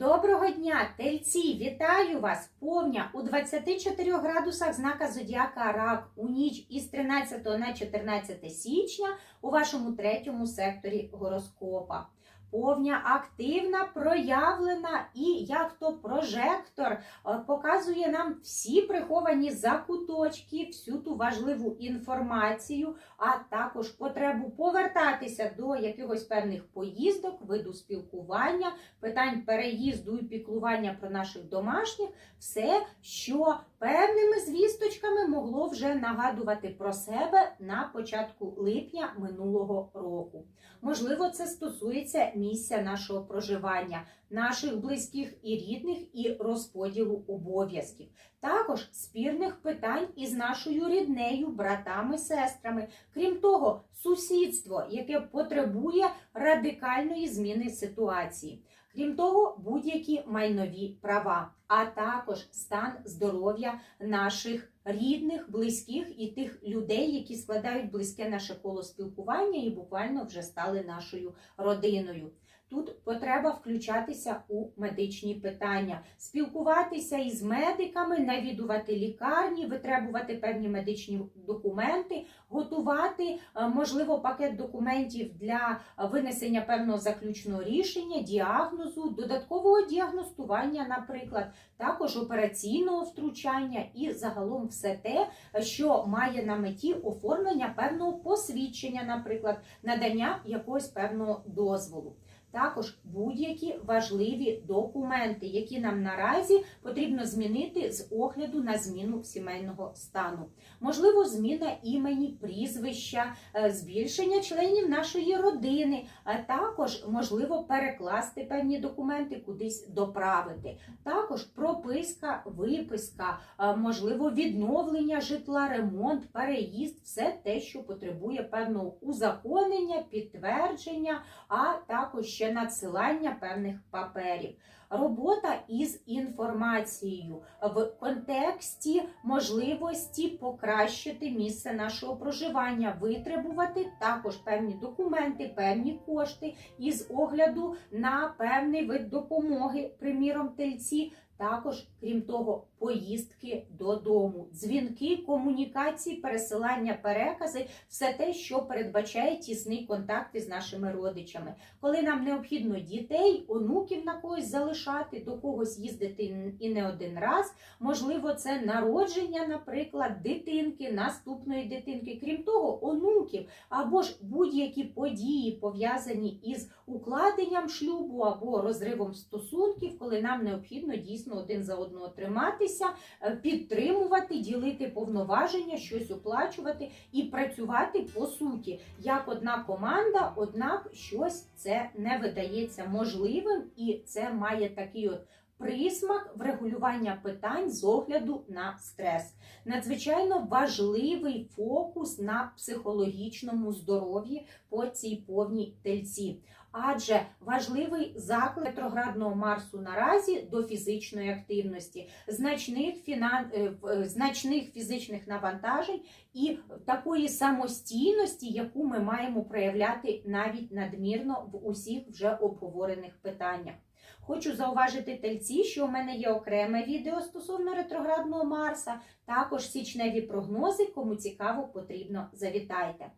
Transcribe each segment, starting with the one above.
Доброго дня, тельці! Вітаю вас! Повня у 24 градусах знака Зодіака Рак у ніч із 13 на 14 січня у вашому третьому секторі гороскопа. Повня активна, проявлена і як то прожектор е, показує нам всі приховані закуточки, всю ту важливу інформацію, а також потребу повертатися до якихось певних поїздок, виду спілкування, питань переїзду і піклування про наших домашніх, все, що певними звісточками могло вже нагадувати про себе на початку липня минулого року. Можливо, це стосується місця нашого проживання, наших близьких і рідних, і розподілу обов'язків. Також спірних питань із нашою ріднею, братами, сестрами. Крім того, сусідство, яке потребує радикальної зміни ситуації. Крім того, будь-які майнові права, а також стан здоров'я наших рідних, близьких і тих людей, які складають близьке наше коло спілкування і буквально вже стали нашою родиною. Тут потреба включатися у медичні питання, спілкуватися із медиками, навідувати лікарні, витребувати певні медичні документи, готувати, е, можливо, пакет документів для винесення певного заключного рішення, діагнозу, додаткового діагностування, наприклад, також операційного втручання і загалом все те, що має на меті оформлення певного посвідчення, наприклад, надання якогось певного дозволу. Також будь-які важливі документи, які нам наразі потрібно змінити з огляду на зміну сімейного стану. Можливо, зміна імені, прізвища, е, збільшення членів нашої родини, а також можливо перекласти певні документи, кудись доправити. Також прописка, виписка, е, можливо, відновлення житла, ремонт, переїзд, все те, що потребує певного узаконення, підтвердження, а також ще надсилання певних паперів. Робота із інформацією в контексті можливості покращити місце нашого проживання, витребувати також певні документи, певні кошти із огляду на певний вид допомоги, приміром тельці. Також, крім того, поїздки додому, дзвінки, комунікації, пересилання, перекази, все те, що передбачає тісний контакт із нашими родичами. Коли нам необхідно дітей, онуків на когось залишати, до когось їздити і не один раз. Можливо, це народження, наприклад, дитинки, наступної дитинки, крім того, онуків або ж будь-які події пов'язані із укладенням шлюбу або розривом стосунків, коли нам необхідно дійсно один за одного триматися, е, підтримувати, ділити повноваження, щось оплачувати і працювати по суті як одна команда, однак щось це не видається можливим, і це має такий от. Присмак врегулювання питань з огляду на стрес. Надзвичайно важливий фокус на психологічному здоров'ї по цій повній тельці. Адже важливий заклик ретроградного Марсу наразі до фізичної активності, значних фінан... е, е, значних фізичних навантажень і такої самостійності, яку ми маємо проявляти навіть надмірно в усіх вже обговорених питаннях. Хочу зауважити тельці, що у мене є окреме відео стосовно ретроградного Марса, також січневі прогнози. Кому цікаво, потрібно завітайте.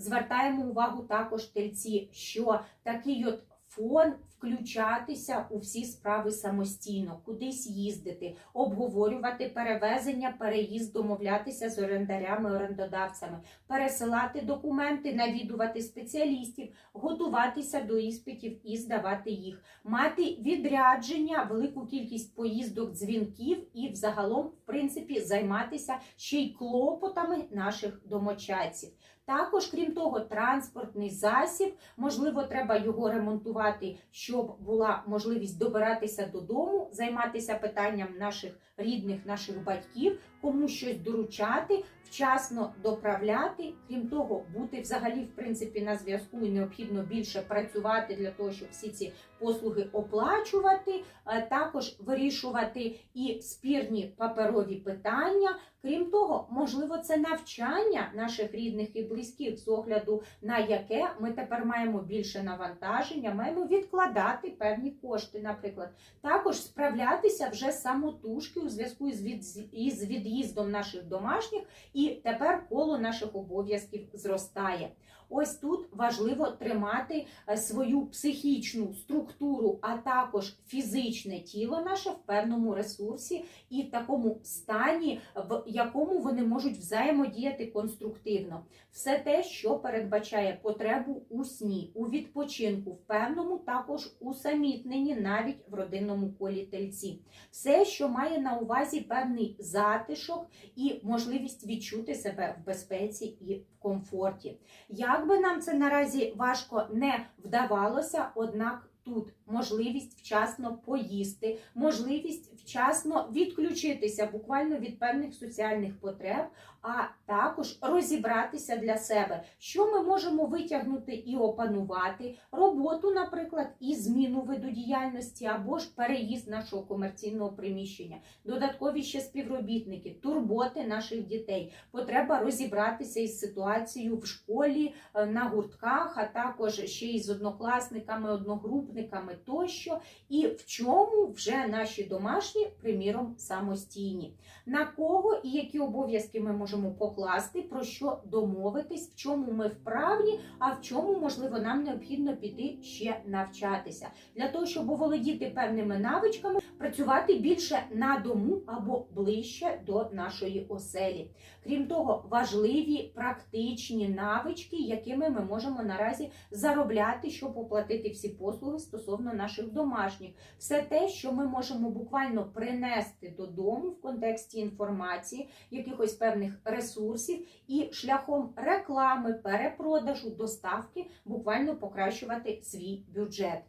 Звертаємо увагу також тельці, що такий от фон включатися у всі справи самостійно, кудись їздити, обговорювати перевезення, переїзд, домовлятися з орендарями, орендодавцями, пересилати документи, навідувати спеціалістів, готуватися до іспитів і здавати їх, мати відрядження, велику кількість поїздок, дзвінків і взагалом, в принципі, займатися ще й клопотами наших домочадців. Також, крім того, транспортний засіб, можливо, треба його ремонтувати, щоб була можливість добиратися додому, займатися питанням наших рідних, наших батьків, кому щось доручати, вчасно доправляти. Крім того, бути взагалі в принципі на зв'язку і необхідно більше працювати для того, щоб всі ці послуги оплачувати, е, також вирішувати і спірні паперові питання. Крім того, можливо, це навчання наших рідних і близьких, з огляду на яке ми тепер маємо більше навантаження, маємо відкладати певні кошти, наприклад. Також справлятися вже самотужки у зв'язку із від- із від'їздом наших домашніх, і тепер коло наших обов'язків зростає. Ось тут важливо тримати е, свою психічну структуру, а також фізичне тіло наше в певному ресурсі і в такому стані, в якому вони можуть взаємодіяти конструктивно. Все те, що передбачає потребу у сні, у відпочинку, в певному також усамітненні, навіть в родинному колі тельці. Все, що має на увазі певний затишок і можливість відчути себе в безпеці і в комфорті. Як би нам це наразі важко не вдавалося, однак тут можливість вчасно поїсти, можливість вчасно відключитися буквально від певних соціальних потреб, а також розібратися для себе, що ми можемо витягнути і опанувати, роботу, наприклад, і зміну виду діяльності або ж переїзд нашого комерційного приміщення, додаткові ще співробітники, турботи наших дітей, потреба розібратися із ситуацією в школі, е, на гуртках, а також ще й з однокласниками, одногрупниками тощо, і в чому вже наші домашні, приміром, самостійні. На кого і які обов'язки ми можемо покласти, про що домовитись, в чому ми вправні, а в чому, можливо, нам необхідно піти ще навчатися. Для того, щоб оволодіти певними навичками, працювати більше на дому або ближче до нашої оселі. Крім того, важливі практичні навички, якими ми можемо наразі заробляти, щоб оплатити всі послуги стосовно наших домашніх. Все те, що ми можемо буквально принести додому в контексті інформації, якихось певних ресурсів, і шляхом реклами, перепродажу, доставки буквально покращувати свій бюджет.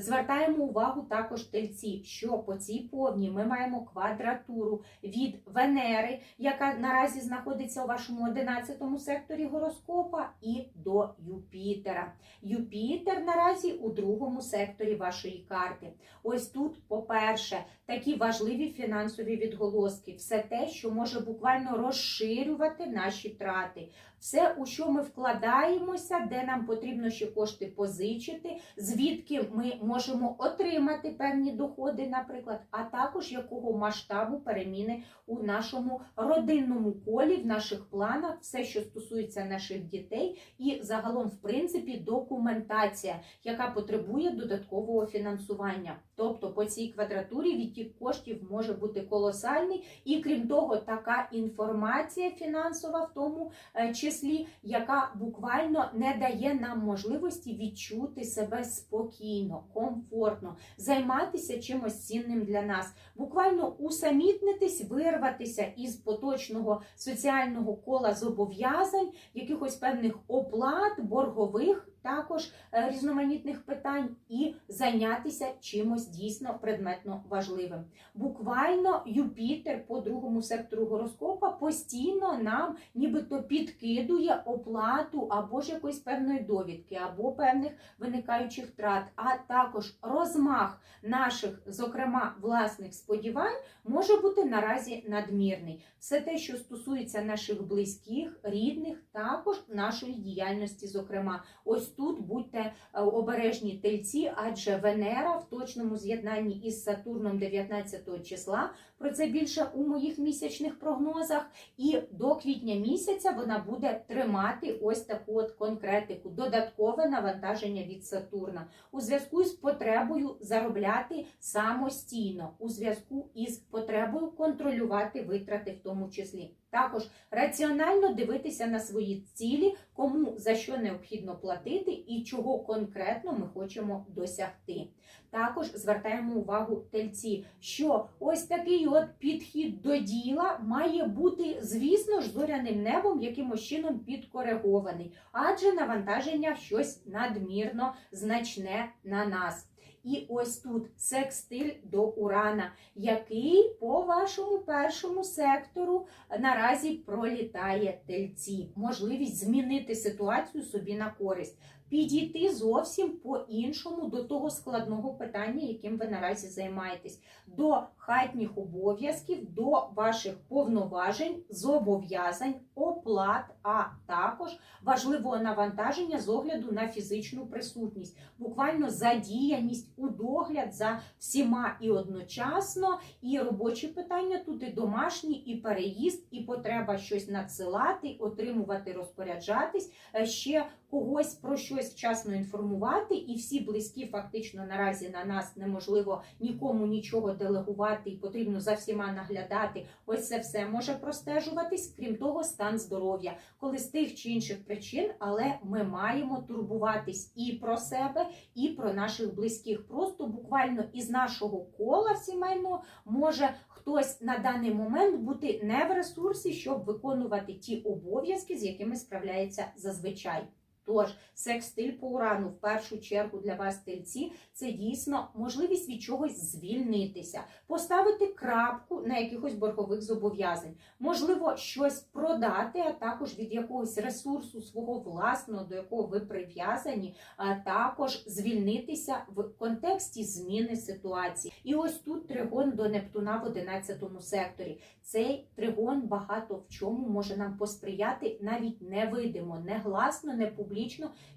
Звертаємо увагу також тельці, що по цій повні ми маємо квадратуру від Венери, яка наразі знаходиться у вашому 11 секторі гороскопа, і до Юпітера. Юпітер наразі у другому секторі вашої карти. Ось тут, по-перше, такі важливі фінансові відголоски, все те, що може буквально розширювати наші трати. Все, у що ми вкладаємося, де нам потрібно ще кошти позичити, звідки ми можемо отримати певні доходи, наприклад, а також якого масштабу переміни у нашому родинному колі, в наших планах, все, що стосується наших дітей, і загалом, в принципі, документація, яка потребує додаткового фінансування. Тобто по цій квадратурі відтік коштів може бути колосальний, і крім того, така інформація фінансова в тому е, числі, яка буквально не дає нам можливості відчути себе спокійно, комфортно, займатися чимось цінним для нас, буквально усамітнитись, вирватися із поточного соціального кола зобов'язань, якихось певних оплат, боргових. Також е, різноманітних питань і зайнятися чимось дійсно предметно важливим. Буквально Юпітер по другому сектору гороскопа постійно нам нібито підкидує оплату або ж якоїсь певної довідки, або певних виникаючих трат, а також розмах наших, зокрема власних сподівань, може бути наразі надмірний. Все те, що стосується наших близьких, рідних, також нашої діяльності, зокрема, ось тут будьте е, обережні тельці, адже Венера в точному з'єднанні із Сатурном 19 числа. Про це більше у моїх місячних прогнозах. І до квітня місяця вона буде тримати ось таку от конкретику, додаткове навантаження від Сатурна у зв'язку з потребою заробляти самостійно, у зв'язку із потребою контролювати витрати в тому числі. Також раціонально дивитися на свої цілі, кому за що необхідно платити і чого конкретно ми хочемо досягти. Також звертаємо увагу тельці, що ось такий от підхід до діла має бути, звісно ж, зоряним небом якимось чином підкоригований, адже навантаження щось надмірно значне на нас. І ось тут секстиль до урана, який по вашому першому сектору наразі пролітає тельці. Можливість змінити ситуацію собі на користь. Підійти зовсім по-іншому до того складного питання, яким ви наразі займаєтесь, до хатніх обов'язків, до ваших повноважень, зобов'язань, оплат, а також важливого навантаження з огляду на фізичну присутність, буквально задіяність у догляд за всіма і одночасно, і робочі питання тут, і домашні, і переїзд, і потреба щось надсилати, отримувати, розпоряджатись, е, ще когось про щось вчасно інформувати, і всі близькі фактично наразі на нас неможливо нікому нічого делегувати, і потрібно за всіма наглядати. Ось це все може простежуватись. Крім того, стан здоров'я, коли з тих чи інших причин, але ми маємо турбуватись і про себе, і про наших близьких. Просто буквально із нашого кола сімейного може хтось на даний момент бути не в ресурсі, щоб виконувати ті обов'язки, з якими справляється зазвичай. Тож, секс-стиль по урану в першу чергу для вас, тельці, це дійсно можливість від чогось звільнитися, поставити крапку на якихось боргових зобов'язань, можливо, щось продати, а також від якогось ресурсу свого власного, до якого ви прив'язані, а також звільнитися в контексті зміни ситуації. І ось тут тригон до Нептуна в 11 секторі. Цей тригон багато в чому може нам посприяти навіть невидимо, не гласно, не публічно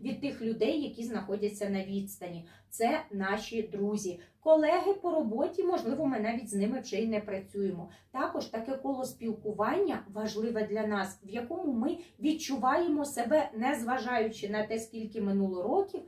від тих людей, які знаходяться на відстані. Це наші друзі. Колеги по роботі, можливо, ми навіть з ними вже й не працюємо. Також таке коло спілкування важливе для нас, в якому ми відчуваємо себе, не зважаючи на те, скільки минуло років,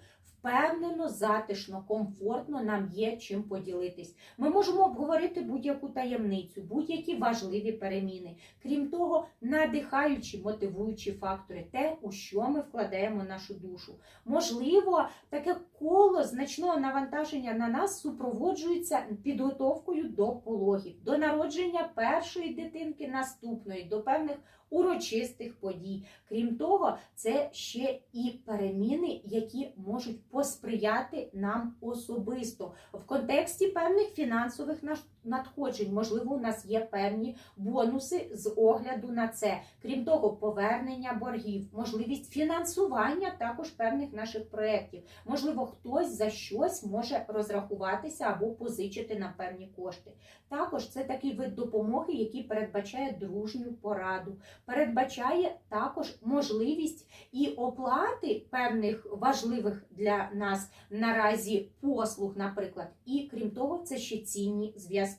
впевнено, затишно, комфортно нам є чим поділитись. Ми можемо обговорити будь-яку таємницю, будь-які важливі переміни. Крім того, надихаючі, мотивуючі фактори, те, у що ми вкладаємо нашу душу. Можливо, таке коло значного навантаження на нас супроводжується підготовкою до пологів, до народження першої дитинки, наступної, до певних урочистих подій. Крім того, це ще і переміни, які можуть посприяти нам особисто в контексті певних фінансових надходжень. Можливо, у нас є певні бонуси з огляду на це. Крім того, повернення боргів, можливість фінансування також певних наших проєктів. Можливо, хтось за щось може розрахуватися або позичити на певні кошти. Також це такий вид допомоги, який передбачає дружню пораду, передбачає також можливість і оплати певних важливих для нас наразі послуг, наприклад. І крім того, це ще цінні зв'язки.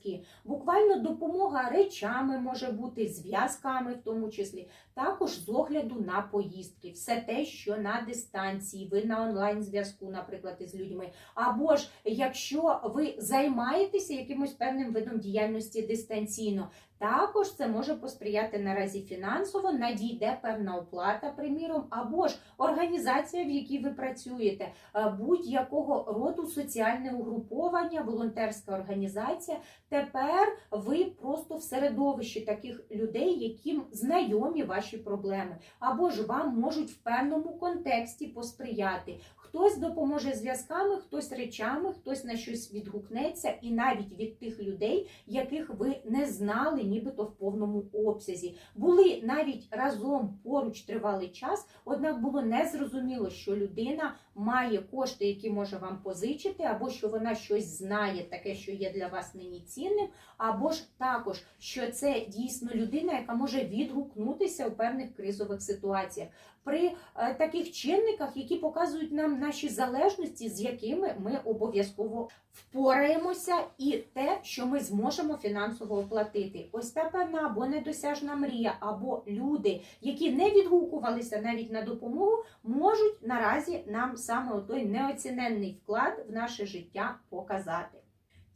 Буквально допомога речами може бути, зв'язками в тому числі, також з огляду на поїздки, все те, що на дистанції, ви на онлайн зв'язку, наприклад, із людьми. Або ж якщо ви займаєтеся якимось певним видом діяльності дистанційно, також це може посприяти наразі фінансово, надійде певна оплата, приміром, або ж організація, в якій ви працюєте, е, будь-якого роду соціальне угруповання, волонтерська організація. Тепер ви просто в середовищі таких людей, яким знайомі ваші проблеми, або ж вам можуть в певному контексті посприяти. Хтось допоможе зв'язками, хтось речами, хтось на щось відгукнеться, і навіть від тих людей, яких ви не знали, нібито в повному обсязі. Були навіть разом поруч тривалий час, однак було незрозуміло, що людина має кошти, які може вам позичити, або що вона щось знає, таке, що є для вас нині цінним, або ж також, що це дійсно людина, яка може відгукнутися у певних кризових ситуаціях. При е, таких чинниках, які показують нам наші залежності, з якими ми обов'язково впораємося, і те, що ми зможемо фінансово оплатити. Ось та певна або недосяжна мрія, або люди, які не відгукувалися навіть на допомогу, можуть наразі нам саме той неоціненний вклад в наше життя показати.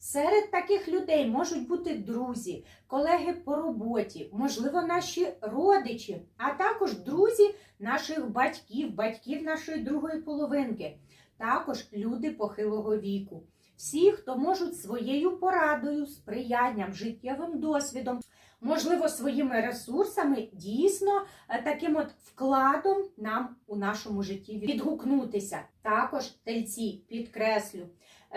Серед таких людей можуть бути друзі, колеги по роботі, можливо, наші родичі, а також друзі наших батьків, батьків нашої другої половинки, також люди похилого віку. Всі, хто можуть своєю порадою, сприянням, життєвим досвідом, можливо, своїми ресурсами, дійсно е, таким от вкладом нам у нашому житті відгукнутися. Також тельці підкреслю.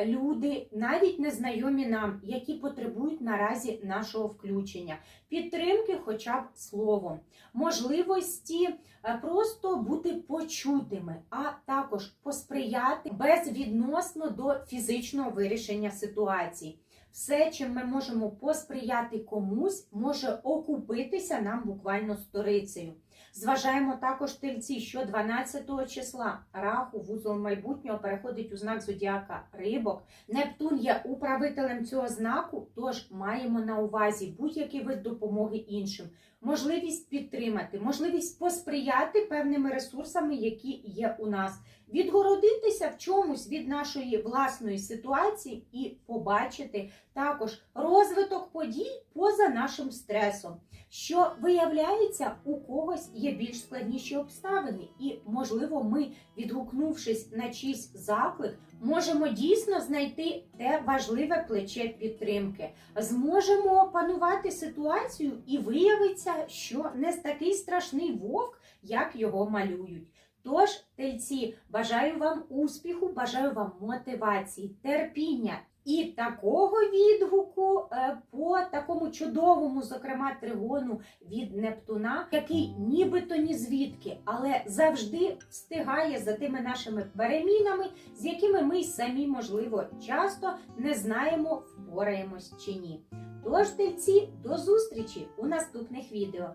люди, навіть незнайомі нам, які потребують наразі нашого включення, підтримки, хоча б словом, можливості е, просто бути почутими, а також посприяти безвідносно до фізичного вирішення ситуації. Все, чим ми можемо посприяти комусь, може окупитися нам буквально сторицею. Зважаємо також тельці, що 12 числа раху вузол майбутнього переходить у знак зодіака рибок. Нептун є управителем цього знаку, тож маємо на увазі будь-який вид допомоги іншим, можливість підтримати, можливість посприяти певними ресурсами, які є у нас, відгородитися в чомусь від нашої власної ситуації і побачити також розвиток подій поза нашим стресом що виявляється, у когось є більш складніші обставини, і, можливо, ми, відгукнувшись на чийсь заклик, можемо дійсно знайти те важливе плече підтримки, зможемо опанувати ситуацію, і виявиться, що не такий страшний вовк, як його малюють. Тож, тельці, бажаю вам успіху, бажаю вам мотивації, терпіння і такого відгуку е, по такому чудовому, зокрема, тригону від Нептуна, який нібито ні звідки, але завжди встигає за тими нашими перемінами, з якими ми й самі, можливо, часто не знаємо, впораємось чи ні. Тож, тельці, до зустрічі у наступних відео.